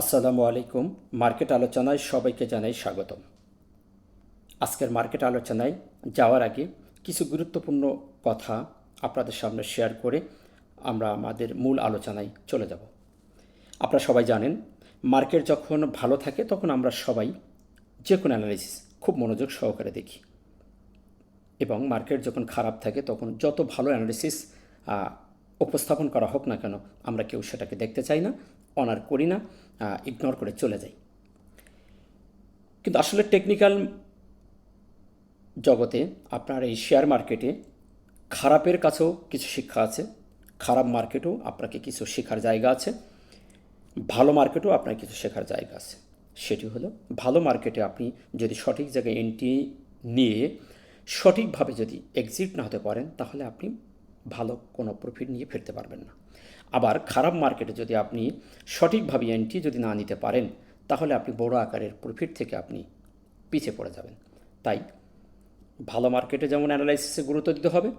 আসসালামু আলাইকুম। মার্কেট আলোচনায় সবাইকে জানাই স্বাগতম। আজকের মার্কেট আলোচনায় যাওয়ার আগে কিছু গুরুত্বপূর্ণ কথা আপনাদের সামনে শেয়ার করে আমরা আমাদের মূল আলোচনায় চলে যাব। আপনারা সবাই জানেন, মার্কেট যখন ভালো থাকে তখন আমরা সবাই যে কোনো অ্যানালাইসিস খুব মনোযোগ সহকারে দেখি। এবং মার্কেট যখন খারাপ থাকে তখন যত ভালো অ্যানালিসিস উপস্থাপন করা হোক না কেন, আমরা কেউ সেটাকে দেখতে চাই না অনার করি না ইগনোর করে চলে যাই। কিন্তু আসলে টেকনিক্যাল জগতে আপনার এই শেয়ার মার্কেটে খারাপের কাছেও কিছু শিক্ষা আছে, খারাপ মার্কেটেও আপনাকে কিছু শেখার জায়গা আছে, ভালো মার্কেটেও আপনার কিছু শেখার জায়গা আছে। সেটি হলো, ভালো মার্কেটে আপনি যদি সঠিক জায়গায় এন্ট্রি নিয়ে সঠিকভাবে যদি এক্সিট না হতে পারেন, তাহলে আপনি ভালো কোনো প্রফিট নিয়ে ফিরতে পারবেন না। আবার খারাপ মার্কেটে যদি আপনি সঠিকভাবে এন্ট্রি যদি না নিতে পারেন, তাহলে আপনি বড় আকারের প্রফিট থেকে আপনি পিছিয়ে পড়ে যাবেন। তাই ভালো মার্কেটে যেমন অ্যানালাইসিসে গুরুত্ব দিতে হবে,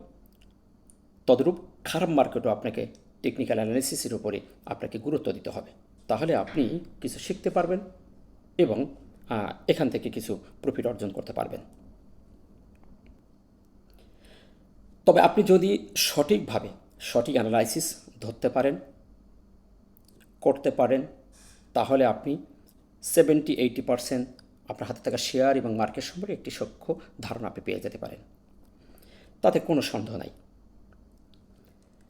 তদরূপ খারাপ মার্কেটও আপনাকে টেকনিক্যাল অ্যানালাইসিসের উপরে আপনাকে গুরুত্ব দিতে হবে। তাহলে আপনি কিছু শিখতে পারবেন এবং এখান থেকে কিছু প্রফিট অর্জন করতে পারবেন। তবে আপনি যদি সঠিকভাবে সঠিক অ্যানালাইসিস ধরতে পারেন, করতে পারেন, তাহলে আপনি সেভেন্টি এইটি পারসেন্ট আপনার হাতে থাকা শেয়ার এবং মার্কেট সম্পর্কে একটি সক্ষ ধারণা আপনি পেয়ে যেতে পারেন। তাতে কোনো সন্দেহ নাই।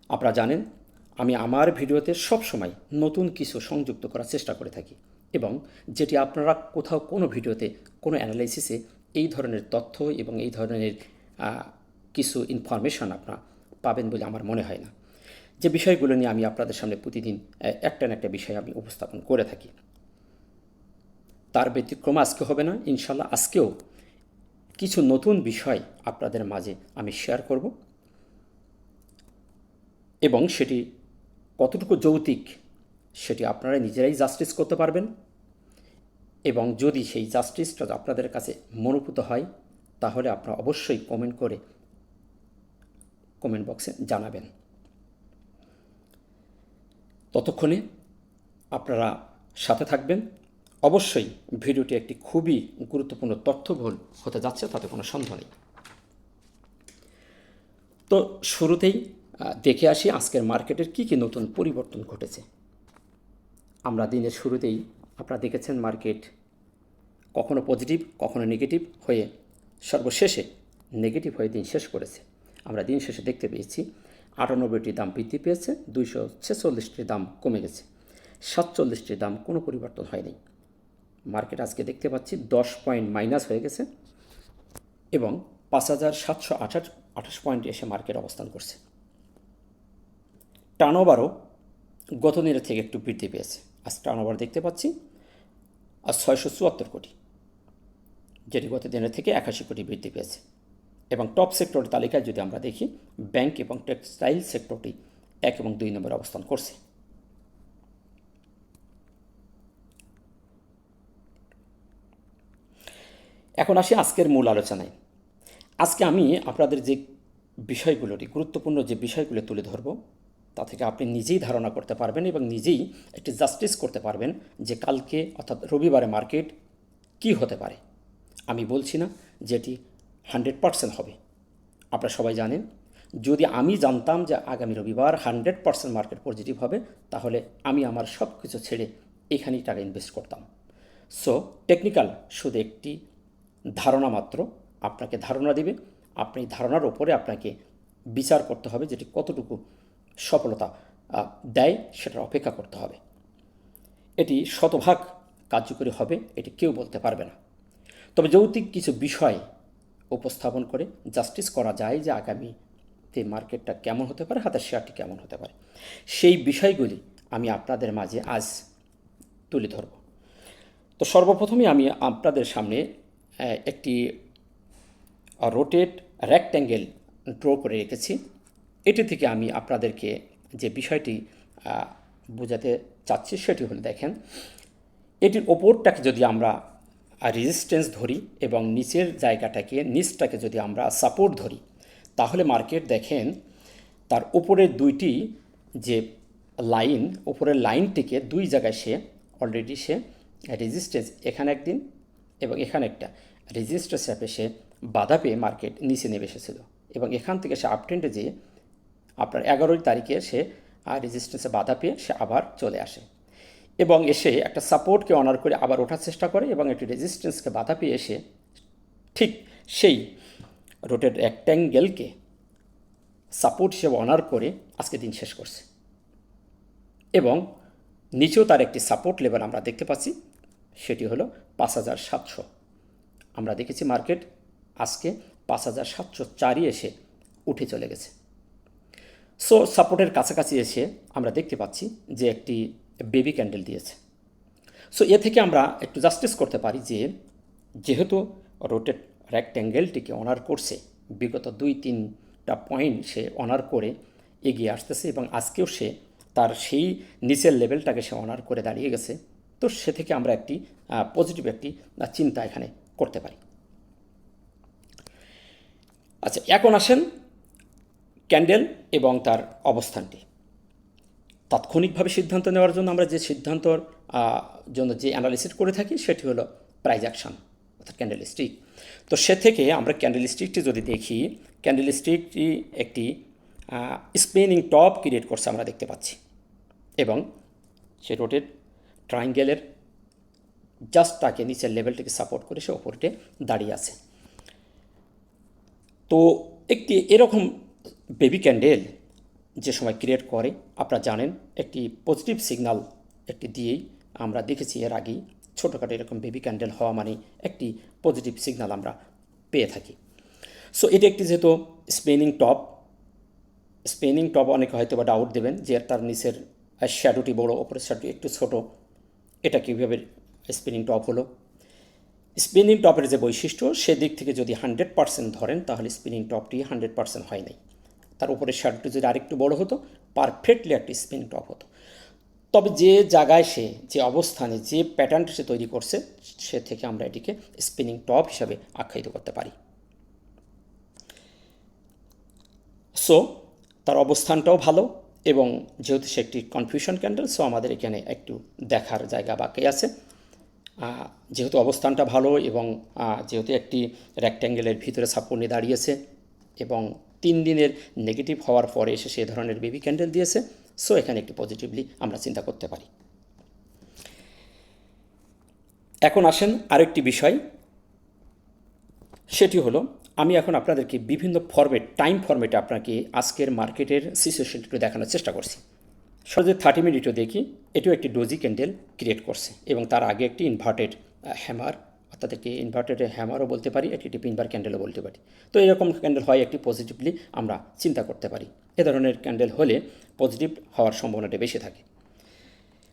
আপনারা জানেন, আমি আমার ভিডিওতে সব সময় নতুন কিছু সংযুক্ত করার চেষ্টা করে থাকি এবং যেটি আপনারা কোথাও কোনো ভিডিওতে, কোনো অ্যানালাইসিসে এই ধরনের তথ্য এবং এই ধরনের কিছু ইনফরমেশান আপনার পাবেন বলে আমার মনে হয় না। যে বিষয়গুলো নিয়ে আমি আপনাদের সামনে প্রতিদিন একটা না একটা বিষয় আমি উপস্থাপন করে থাকি। তার ব্যতিক্রম আজকে হবে না ইনশাল্লাহ আজকেও কিছু নতুন বিষয় আপনাদের মাঝে আমি শেয়ার করব। এবং সেটি কতটুকু যৌতিক, সেটি আপনারা নিজেরাই জাস্টিস করতে পারবেন। এবং যদি সেই জাস্টিসটা আপনাদের কাছে মনোভূত হয়, তাহলে আপনারা অবশ্যই কমেন্ট করে কমেন্ট বক্সে জানাবেন। ততক্ষণে আপনারা সাথে থাকবেন। অবশ্যই ভিডিওটি একটি খুবই গুরুত্বপূর্ণ তথ্যবহুল হতে যাচ্ছে, তাতে কোনো সন্দেহ নেই। তো শুরুতেই দেখে আসি আজকের মার্কেটের কী কী নতুন পরিবর্তন ঘটেছে। আমরা দিনের শুরুতেই আপনারা দেখেছেন মার্কেট কখনো পজিটিভ, কখনো নেগেটিভ হয়ে সর্বশেষে নেগেটিভ হয়ে দিন শেষ করেছে। আমরা দিন শেষে দেখতে পেয়েছি আটানব্বইটির দাম বৃদ্ধি পেয়েছে, দুইশো ছেচল্লিশটির দাম কমে গেছে সাতচল্লিশটির দাম কোনো পরিবর্তন হয়নি। মার্কেট আজকে দেখতে পাচ্ছি দশ পয়েন্ট মাইনাস হয়ে গেছে এবং পাঁচ হাজার সাতশো আঠাশ আঠাশ পয়েন্টে এসে মার্কেট অবস্থান করছে। টার্নওভারও গত দিনের থেকে একটু বৃদ্ধি পেয়েছে। আজ টার্নওভার দেখতে পাচ্ছি আর ছয়শো চুয়াত্তর কোটি, যেটি গত দিনের থেকে একাশি কোটি বৃদ্ধি পেয়েছে। এবং টপ সেক্টরের তালিকায় যদি আমরা দেখি ব্যাংক এবং টেক্সটাইল সেক্টরটি এক এবং দুই নম্বরে অবস্থান করছে। এখন আসি আজকের মূল আলোচনায়। আজকে আমি আপনাদের যে বিষয়গুলোটি গুরুত্বপূর্ণ যে বিষয়গুলো তুলে ধরব, তা থেকে আপনি নিজেই ধারণা করতে পারবেন এবং নিজেই একটি জাস্টিস করতে পারবেন যে কালকে অর্থাৎ রবিবারে মার্কেট কি হতে পারে। আমি বলছি না যেটি হান্ড্রেড পারসেন্ট হবে। আপনারা সবাই জানেন, যদি আমি জানতাম যে আগামী রবিবার হান্ড্রেড পারসেন্ট মার্কেট পজিটিভ হবে, তাহলে আমি আমার সব কিছু ছেড়ে এখানেই টাকা ইনভেস্ট করতাম। সো, টেকনিক্যাল শুধু একটি ধারণা মাত্র, আপনাকে ধারণা দিবে, আপনি ধারণার ওপরে আপনাকে বিচার করতে হবে যেটি কতটুকু সফলতা দেয় সেটার অপেক্ষা করতে হবে। এটি শতভাগ কার্যকরী হবে, এটি কেউ বলতে পারবে না। তবে যৌতিক কিছু বিষয় উপস্থাপন করে জাস্টিস করা যায় যে আগামীতে মার্কেটটা কেমন হতে পারে, হাতের শেয়ারটি কেমন হতে পারে। সেই বিষয়গুলি আমি আপনাদের মাঝে আজ তুলে ধরব। তো সর্বপ্রথমে আমি আপনাদের সামনে একটি রোটেট রেক্ট্যাঙ্গেল ড্র করে রেখেছি। এটি থেকে আমি আপনাদেরকে যে বিষয়টি বোঝাতে চাচ্ছি সেটি হলো দেখেন, এটির ওপরটাকে যদি আমরা রেজিস্ট্যান্স ধরি এবং নিচের জায়গাটাকে, নিচটাকে যদি আমরা সাপোর্ট ধরি, তাহলে মার্কেট দেখেন, তার উপরের দুইটি যে লাইন উপরের লাইনটিকে দুই জায়গায় সে অলরেডি সে রেজিস্ট্যান্স এখানে একদিন এবং এখানে একটা। রেজিস্ট্যান্স অ্যাপে সে বাধা পেয়ে মার্কেট নিচে নেমে এসেছিল এবং এখান থেকে সে আপট্রেন্ডে যেয়ে আপনার এগারোই তারিখে সে রেজিস্ট্যান্সে বাধা পেয়ে সে আবার চলে আসে। এবং এসে একটা সাপোর্টকে অনার করে আবার ওঠার চেষ্টা করে এবং একটি রেজিস্ট্যান্সকে বাধা পেয়ে এসে ঠিক সেই রোটের রেক্ট্যাঙ্গেলকে সাপোর্ট হিসেবে অনার করে আজকে দিন শেষ করছে। এবং নিচেও তার একটি সাপোর্ট লেভেল আমরা দেখতে পাচ্ছি, সেটি হলো পাঁচ হাজার সাতশো। আমরা দেখেছি মার্কেট আজকে পাঁচ হাজার সাতশো চারই এসে উঠে চলে গেছে। সো সাপোর্টের কাছাকাছি এসে আমরা দেখতে পাচ্ছি যে একটি বেবি ক্যান্ডেল দিয়েছে। সো এ থেকে আমরা একটু জাস্টিস করতে পারি যে, যেহেতু রোটেট রেক্ট্যাঙ্গেলটিকে অনার করছে, বিগত দুই, তিনটা পয়েন্ট সে অনার করে এগিয়ে আসতেছে এবং আজকেও সে তার সেই নিচের লেভেলটাকে সে অনার করে দাঁড়িয়ে গেছে। তো সে থেকে আমরা একটি পজিটিভ একটি চিন্তা এখানে করতে পারি। আচ্ছা এখন আসেন ক্যান্ডেল এবং তার অবস্থানটি। তাৎক্ষণিকভাবে সিদ্ধান্ত নেওয়ার জন্য আমরা যে সিদ্ধান্তর জন্য যে অ্যানালিসিস করে থাকি সেটি হলো প্রাইজ অ্যাকশন অর্থাৎ ক্যান্ডেল স্টিক তো সে থেকে আমরা ক্যান্ডেল স্টিকটি যদি দেখি ক্যান্ডেল স্টিকটি একটি স্পেনিং টপ ক্রিয়েট করছে আমরা দেখতে পাচ্ছি। এবং সে রোটের ট্রায়াঙ্গেলের জাস্ট তাকে নিচের লেভেলটিকে সাপোর্ট করে সে ওপরটে দাঁড়িয়ে আছে। তো একটি এরকম বেবি ক্যান্ডেল যে সময় ক্রিয়েট করে, আপনারা জানেন, একটি পজিটিভ সিগনাল একটি দিয়েই আমরা দেখেছি এর আগেই ছোটোখাটো এরকম বেবি ক্যান্ডেল হওয়া মানে একটি পজিটিভ সিগনাল আমরা পেয়ে থাকি। সো এটি একটি যেহেতু স্পেনিং টপ স্পেনিং টপ অনেকে হয়তো বা ডাউট দেবেন যে তার নিচের শ্যাডোটি বড় ওপরের শ্যাডোটি একটু ছোট। এটা কীভাবে স্পিনিং টপ হলো? স্পিনিং টপের যে বৈশিষ্ট্য, সেদিক থেকে যদি হান্ড্রেড পার্সেন্ট ধরেন, তাহলে স্পিনিং টপটি হান্ড্রেড পার্সেন্ট হয় নাই। তার উপরে শ্যাডোটি যদি আরেকটু বড় হতো পারফেক্টলি একটি স্পিনিং টপ হতো। তবে যে জায়গায় সে, যে অবস্থানে যে প্যাটার্নটা সে তৈরি করছে, সে থেকে আমরা এটিকে স্পিনিং টপ হিসাবে আখ্যায়িত করতে পারি। সো তার অবস্থানটাও ভালো এবং যেহেতু সে একটি কনফিউশন ক্যান্ডেল সো আমাদের এখানে একটু দেখার জায়গা বাকি আছে। যেহেতু অবস্থানটা ভালো এবং যেহেতু একটি রেক্ট্যাঙ্গেলের ভিতরে সাপোর্ট নিয়ে দাঁড়িয়েছে এবং তিন দিনের নেগেটিভ হওয়ার পরে এসে সে ধরনের বেবি ক্যান্ডেল দিয়েছে। সো এখানে একটি পজিটিভলি আমরা চিন্তা করতে পারি। এখন আসেন আরেকটি বিষয়। সেটি হলো, আমি এখন আপনাদেরকে বিভিন্ন ফরম্যাট টাইম ফরম্যাটে আপনাকে আজকের মার্কেটের সিচুয়েশনটি দেখানোর চেষ্টা করছি। সহজে থার্টি মিনিটও দেখি, এটিও একটি ডোজি ক্যান্ডেল ক্রিয়েট করছে এবং তার আগে একটি ইনভার্টেড হ্যামার অর্থাৎ একটি ইনভার্টেড হ্যামারও বলতে পারি, একটি পিনবার ক্যান্ডেলও বলতে পারি। তো এরকম ক্যান্ডেল হয় একটি পজিটিভলি আমরা চিন্তা করতে পারি। এ ধরনের ক্যান্ডেল হলে পজিটিভ হওয়ার সম্ভাবনাটা বেশি থাকে।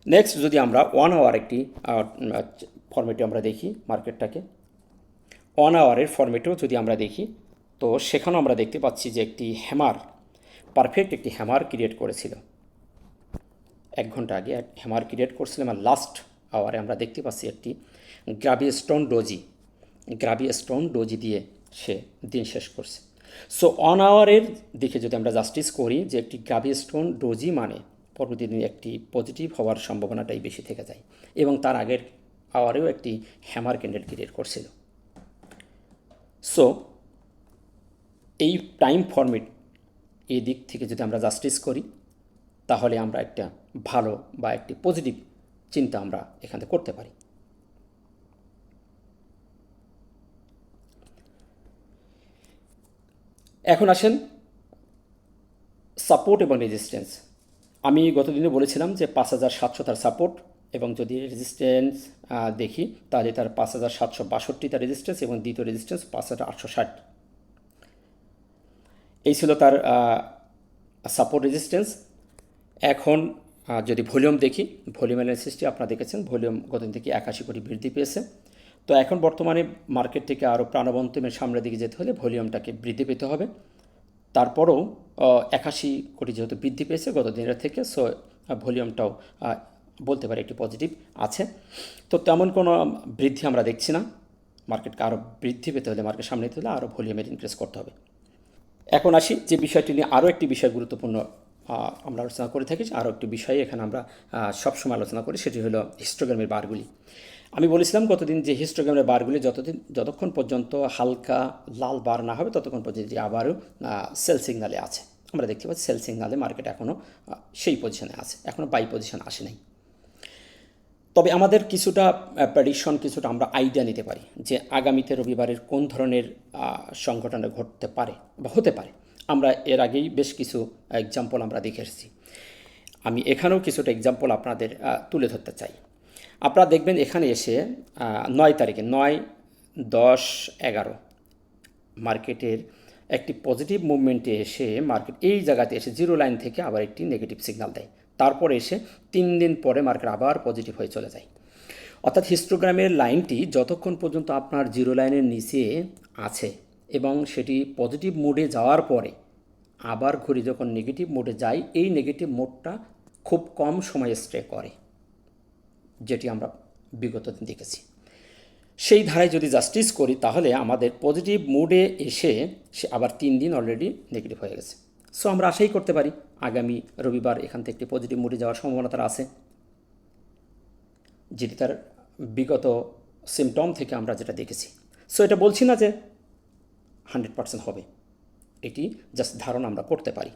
নেক্সট যদি আমরা ওয়ান আওয়ার একটি ফরম্যাটে আমরা দেখি মার্কেটটাকে ওয়ান আওয়ারের ফরম্যাটেও যদি আমরা দেখি, তো সেখানেও আমরা দেখতে পাচ্ছি যে একটি হ্যামার পারফেক্ট একটি হ্যামার ক্রিয়েট করেছিল। এক ঘণ্টা আগে এক হ্যামার ক্রিয়েট করছিলাম আর লাস্ট আওয়ারে আমরা দেখতে পাচ্ছি একটি gravestone doji gravestone doji দিয়ে সে দিন শেষ করছে। সো অন আওয়ারের দিকে যদি আমরা জাস্টিস করি যে একটি গ্রাবি স্টোন ডোজি মানে পরবর্তী দিনে একটি পজিটিভ হওয়ার সম্ভাবনাটাই বেশি থেকে যায় এবং তার আগের আওয়ারেও একটি হ্যামার ক্যান্ডেল ক্রিয়েট করছিল। সো এই টাইম ফরম্যাট এই দিক থেকে যদি আমরা জাস্টিস করি, তাহলে আমরা একটা ভালো বা একটি পজিটিভ চিন্তা আমরা এখানে করতে পারি। এখন আসেন সাপোর্ট এবং রেজিস্ট্যান্স আমি গতদিনে বলেছিলাম যে পাঁচ হাজার সাতশো তার সাপোর্ট এবং যদি রেজিস্ট্যান্স দেখি, তাহলে তার পাঁচ হাজার সাতশো বাষট্টি তার রেজিস্ট্যান্স এবং দ্বিতীয় রেজিস্ট্যান্স পাঁচ হাজার আটশো ষাট। এই ছিল তার সাপোর্ট রেজিস্ট্যান্স এখন যদি ভলিউম দেখি ভলিউম অ্যানালিসিসটি আপনারা দেখেছেন ভলিউম গতদিন থেকে একাশি কোটি বৃদ্ধি পেয়েছে। তো এখন বর্তমানে মার্কেট থেকে আরও প্রাণবন্ত এবং সামনের দিকে যেতে হলে ভলিউমটাকে বৃদ্ধি পেতে হবে। তারপরেও একাশি কোটি যেহেতু বৃদ্ধি পেয়েছে গত দিনের থেকে, সো ভলিউমটাও বলতে পারি একটি পজিটিভ আছে। তো তেমন কোনো বৃদ্ধি আমরা দেখছি না। মার্কেটকে আরও বৃদ্ধি পেতে হলে, মার্কেট সামনে যেতে হলে আরও ভলিউমের ইনক্রিজ করতে হবে। এখন আসি যে বিষয়টি নিয়ে আরও একটি বিষয় গুরুত্বপূর্ণ আমরা আলোচনা করে থাকি, আরও একটি বিষয়ে এখানে আমরা সবসময় আলোচনা করি, সেটি হলো হিস্টোগ্রামের বারগুলি। আমি বলেছিলাম গতদিন যে হিস্টোগ্রামের বারগুলি যতদিন, যতক্ষণ পর্যন্ত হালকা লাল বার না হবে, ততক্ষণ পর্যন্ত আবারও সেল সিগনালে আছে। আমরা দেখতে পাচ্ছি সেল সিগনালে মার্কেট এখনও সেই পজিশনে আছে। এখনও বাই পজিশন আসে নাই। তবে আমাদের কিছুটা প্রেডিকশন কিছুটা আমরা আইডিয়া নিতে পারি যে আগামীতে রবিবারের কোন ধরনের সংঘটনা ঘটতে পারে বা হতে পারে। আমরা এর আগেই বেশ কিছু এক্সাম্পল আমরা দেখে এসেছি। আমি এখানেও কিছুটা এক্সাম্পল আপনাদের তুলে ধরতে চাই। আপনারা দেখবেন এখানে এসে নয় তারিখে, নয়, দশ, এগারো মার্কেটের একটি পজিটিভ মুভমেন্টে এসে মার্কেট এই জায়গাতে এসে জিরো লাইন থেকে আবার একটি নেগেটিভ সিগন্যাল দেয়। তারপরে এসে তিন দিন পরে মার্কেট আবার পজিটিভ হয়ে চলে যায়। অর্থাৎ হিস্টোগ্রামের লাইনটি যতক্ষণ পর্যন্ত আপনার জিরো লাইনের নিচে আছে এবং সেটি পজিটিভ মোডে যাওয়ার পরে আবার ঘুরে যখন নেগেটিভ মোডে যায়, এই নেগেটিভ মোডটা খুব কম সময়ে স্টে করে। যেটি আমরা বিগত দিন দেখেছি। সেই ধারায় যদি জাস্টিস করি, তাহলে আমাদের পজিটিভ মুডে এসে সে আবার তিন দিন অলরেডি নেগেটিভ হয়ে গেছে। সো আমরা আশাই করতে পারি, আগামী রবিবার এখান থেকে একটি পজিটিভ মুডে যাওয়ার সম্ভাবনা তার আছে। যেটি তার বিগত সিমটম থেকে আমরা যেটা দেখেছি। সো এটা বলছি না যে হান্ড্রেড পার্সেন্ট হবে। এটি জাস্ট ধারণা আমরা করতে পারি।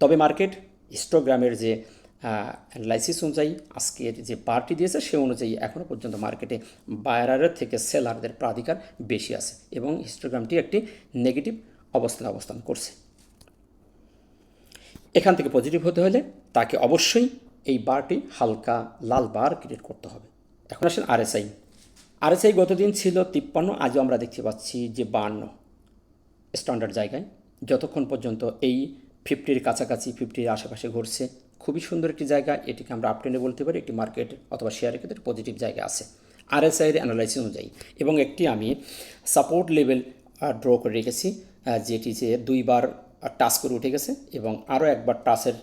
তবে মার্কেট হিস্টোগ্রামের যে অ্যানালাইসিস অনুযায়ী আজকের যে পার্টি দিয়েছে, সে অনুযায়ী এখনও পর্যন্ত মার্কেটে বায়ারের থেকে সেলারদের প্রাধিকার বেশি আছে এবং হিস্টোগ্রামটি একটি নেগেটিভ অবস্থানে অবস্থান করছে। এখান থেকে পজিটিভ হতে হলে তাকে অবশ্যই এই বারটি হালকা লাল বার ক্রিয়েট করতে হবে। এখন আসেন আরএসআই আরএসআই গতদিন ছিল তিপ্পান্ন, আজও আমরা দেখতে পাচ্ছি যে বান্ন স্ট্যান্ডার্ড জায়গায়। যতক্ষণ পর্যন্ত এই ফিফটির কাছাকাছি ফিফটির আশেপাশে ঘুরছে খুবই সুন্দর একটি জায়গা। এটিকে আমরা আপটেনে বলতে পারি। একটি মার্কেট অথবা শেয়ারের ক্ষেত্রে পজিটিভ জায়গা আছে। আরএসআইয়ের অ্যানালাইসিস অনুযায়ী। এবং একটি আমি সাপোর্ট লেভেল ড্র করে রেখেছি যেটি যে দুইবার টাচ করে উঠে গেছে এবং আরও একবার টাচের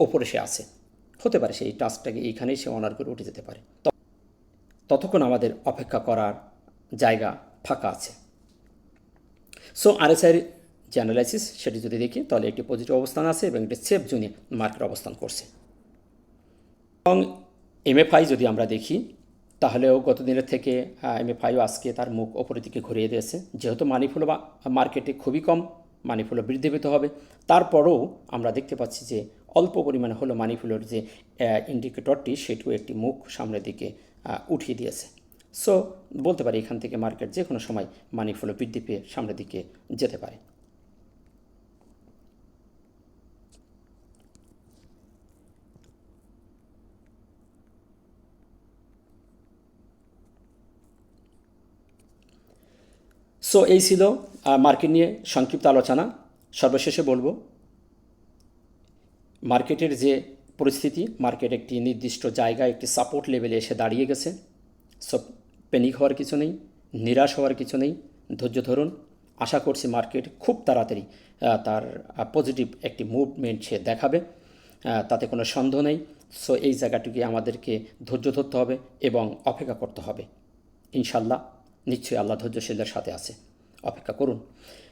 ওপরে সে আছে। হতে পারে সেই টাচটাকে এইখানেই সে অনার করে উঠে যেতে পারে। ততক্ষণ আমাদের অপেক্ষা করার জায়গা ফাঁকা আছে। সো আরএসআইয়ের যে অ্যানালাইসিস সেটি যদি দেখি, তাহলে একটি পজিটিভ অবস্থান আছে এবং একটি সেফ জোনে মার্কেট অবস্থান করছে। এবং এমএফআই যদি আমরা দেখি, তাহলেও গত দিনের থেকে এমএফআইও আজকে তার মুখ ওপরের দিকে ঘুরিয়ে দিয়েছে। যেহেতু মানি ফ্লো বা মার্কেটে খুবই কম মানি ফ্লো বৃদ্ধি পেতে হবে। তারপরেও আমরা দেখতে পাচ্ছি যে, অল্প পরিমাণে হলো মানি ফ্লোর যে ইন্ডিকেটরটি সেটিও একটি মুখ সামনের দিকে উঠিয়ে দিয়েছে। সো বলতে পারি এখান থেকে মার্কেট যে কোনো সময় মানি ফ্লো বৃদ্ধি পেয়ে সামনের দিকে যেতে পারে। সো এই ছিল মার্কেট নিয়ে সংক্ষিপ্ত আলোচনা। সর্বশেষে বলব মার্কেটের যে পরিস্থিতি মার্কেট একটি নির্দিষ্ট জায়গায় একটি সাপোর্ট লেভেলে এসে দাঁড়িয়ে গেছে। সব প্যানিক হওয়ার কিছু নেই, নিরাশ হওয়ার কিছু নেই। ধৈর্য ধরুন, আশা করছি মার্কেট খুব তাড়াতাড়ি তার পজিটিভ একটি মুভমেন্ট সে দেখাবে তাতে কোনো সন্দেহ নেই। সো এই জায়গাটিকে আমাদেরকে ধৈর্য ধরতে হবে এবং অপেক্ষা করতে হবে। ইনশাল্লাহ নিশ্চয়ই আল্লাহ ধৈর্যশীলদের সাথে আছে। অপেক্ষা করুন।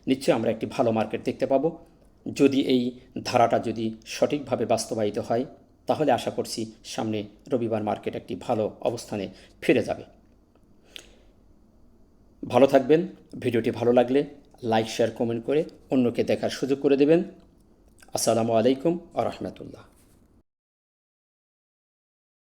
নিশ্চয়ই আমরা একটি ভালো মার্কেট দেখতে পাবো। যদি এই ধারাটা যদি সঠিকভাবে বাস্তবায়িত হয়, তাহলে আশা করছি সামনে রবিবার মার্কেট একটি ভালো অবস্থানে ফিরে যাবে। ভালো থাকবেন। ভিডিওটি ভালো লাগলে লাইক, শেয়ার, কমেন্ট করে অন্যকে দেখার সুযোগ করে দেবেন। আসসালামু আলাইকুম আ রহমতুল্লাহ।